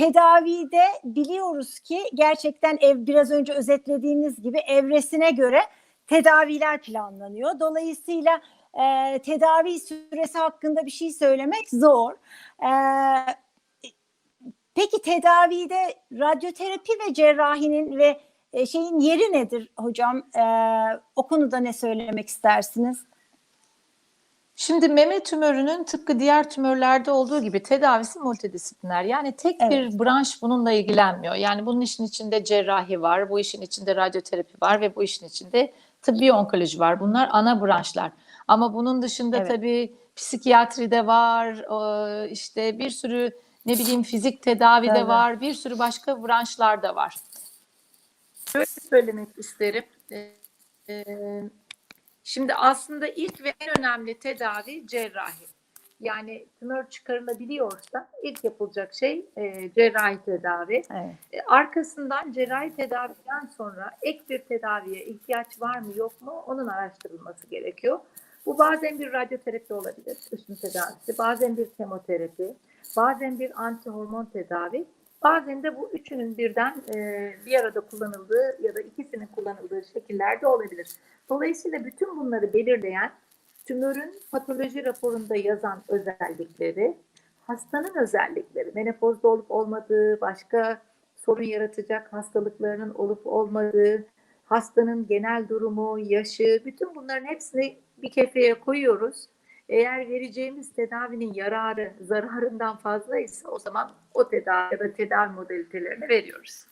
tedavide biliyoruz ki gerçekten ev biraz önce özetlediğiniz gibi evresine göre tedaviler planlanıyor. Dolayısıyla e, tedavi süresi hakkında bir şey söylemek zor. E, peki tedavide radyoterapi ve cerrahinin ve e, şeyin yeri nedir hocam? E, o konuda ne söylemek istersiniz? Şimdi meme tümörünün tıpkı diğer tümörlerde olduğu gibi tedavisi multidisipliner. Yani tek Evet. bir branş bununla ilgilenmiyor. Yani bunun işin içinde cerrahi var, bu işin içinde radyoterapi var ve bu işin içinde tıbbi onkoloji var. Bunlar ana branşlar. Ama bunun dışında Evet. tabii psikiyatri de var, işte bir sürü ne bileyim fizik tedavi de Tabii. var, bir sürü başka branşlar da var. Şöyle söylemek isterim. E, e, Şimdi aslında ilk ve en önemli tedavi cerrahi. Yani tümör çıkarılabiliyorsa ilk yapılacak şey e, cerrahi tedavi. Evet. E, arkasından cerrahi tedaviden sonra ek bir tedaviye ihtiyaç var mı yok mu onun araştırılması gerekiyor. Bu bazen bir radyoterapi olabilir, ışın tedavisi, bazen bir kemoterapi, bazen bir antihormon tedavi, bazen de bu üçünün birden e, bir arada kullanıldığı ya da ikisinin kullanıldığı şekillerde olabilir. Dolayısıyla bütün bunları belirleyen tümörün patoloji raporunda yazan özellikleri, hastanın özellikleri, menopozda olup olmadığı, başka sorun yaratacak hastalıklarının olup olmadığı, hastanın genel durumu, yaşı, bütün bunların hepsini bir kefeye koyuyoruz. Eğer vereceğimiz tedavinin yararı zararından fazlaysa o zaman o tedavi ya da tedavi modalitelerini veriyoruz.